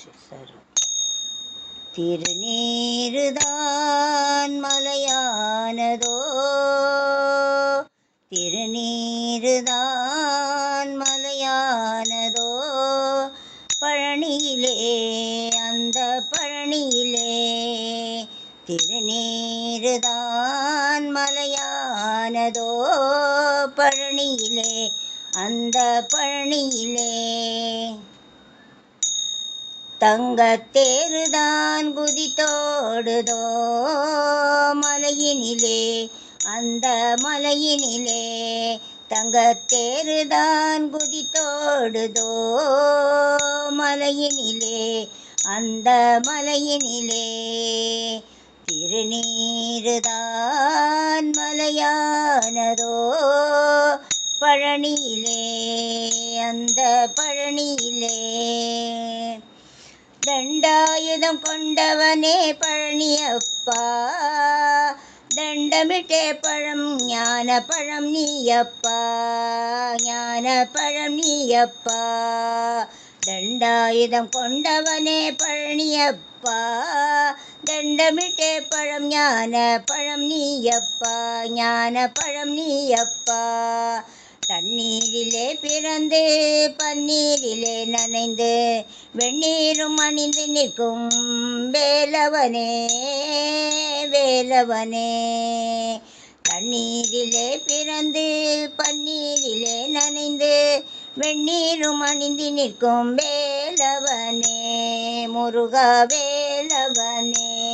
சரி. திருநீருதான் மலையானதோ? திருநீருதான் மலையானதோ? பழனியிலே அந்த பழனியிலே திருநீருதான் மலையானதோ? பழனியிலே அந்த பழனியிலே தங்கத்தேருதான் குதித்தோடுதோ மலையினிலே அந்த மலையினிலே தங்கத்தேருதான் குதித்தோடுதோ மலையினிலே அந்த மலையினிலே திருநீருதான் மலையானதோ? பழனியிலே அந்த பழனியிலே தண்டாயுதம் கொண்டவனே பழனியப்பா. தண்டமிட்டே பழம் ஞான பழம் நீயப்பா ஞான பழம் நீயப்பா. தண்டாயுதம் கொண்டவனே பழனியப்பா. தண்டமிட்டே பழம் ஞான பழம் நீயப்பா ஞான பழம் நீயப்பா. தண்ணீரிலே பிறந்து பன்னீரிலே நனைந்து வெந்நீரும் அணிந்து நிற்கும் வேலவனே வேலவனே. தண்ணீரிலே பிறந்து பன்னீரிலே நனைந்து வெந்நீரும் அணிந்து நிற்கும் வேலவனே முருகா வேலவனே.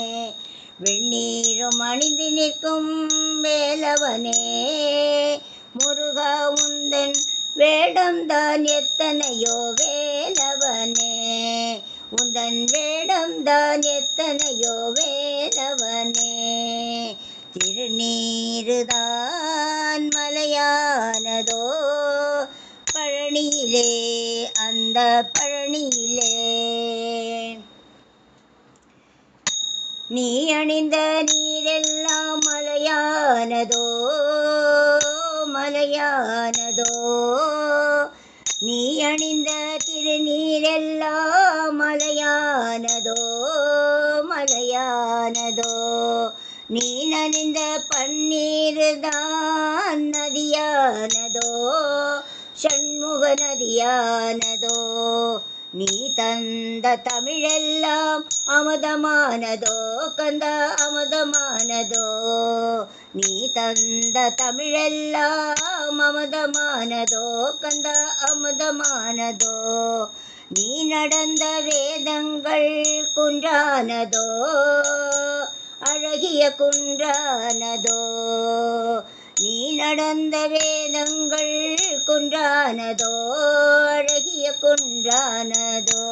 வெந்நீரும் அணிந்து நிற்கும் வேலவனே. முருகா உந்தன் வேடம்தான் எத்தனையோ வேலவனே. உந்தன் வேடம்தான் எத்தனையோ வேலவனே. திருநீருதான் மலையானதோ பழனியிலே அந்த பழனியிலே. நீ அணிந்த நீரெல்லாம் மலையானதோ மலையானதோ? நீ அணிந்த திருநீரெல்லாம் மலையானதோ? மலையானதோ? நீ நனிந்த பன்னீர் தான் நதியானதோ? சண்முக நதியானதோ? நீ தந்த தமிழெல்லாம் அமுதமானதோ? கந்த அமுதமானதோ நீ தந்த தமிழெல்லாம் அமுதமானதோ கந்த அமுதமானதோ நீ நடந்த வேதங்கள் குன்றானதோ அழகிய குன்றானதோ நீ நடந்த வேதங்கள் குன்றானதோ அழகிய குன்றானதோ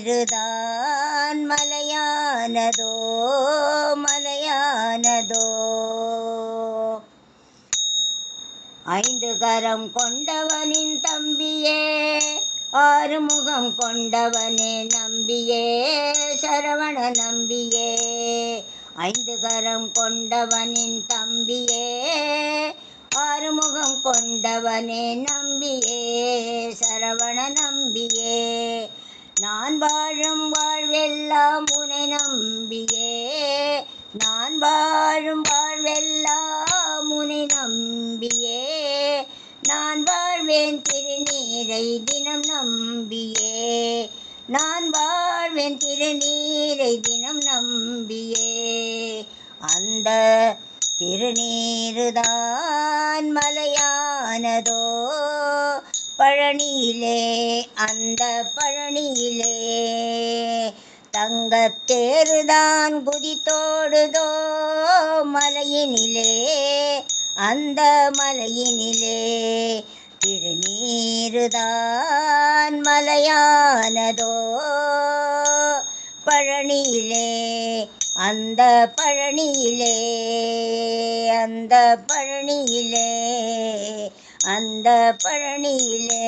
திருநீருதான் மலையானதோ மலையானதோ. ஐந்து கரம் கொண்டவனின் தம்பியே ஆறு முகம் கொண்டவனே நம்பியே சரவண நம்பியே. ஐந்து கரம் கொண்டவனின் தம்பியே ஆறுமுகம் கொண்டவனே நம்பியே சரவண நம்பியே. நான் வாழும் வாழ்வெல்லாம் உனை நம்பியே. நான் வாழும் வாழ்வெல்லாம் உனை நம்பியே. நான் வாழ்வேன் திருநீரை தினம் நம்பியே. நான் வாழ்வேன் திருநீரை தினம் நம்பியே. அந்த திருநீருதான் மலையானதோ. பழனியிலே அந்த பழனியிலே. தங்கத்தேருதான் குதித்தோடுதோ மலையினிலே அந்த மலையினிலே. திருநீருதான் மலையானதோ பழனியிலே அந்த பழனியிலே அந்த பழனியிலே. அந்த பழனியிலே.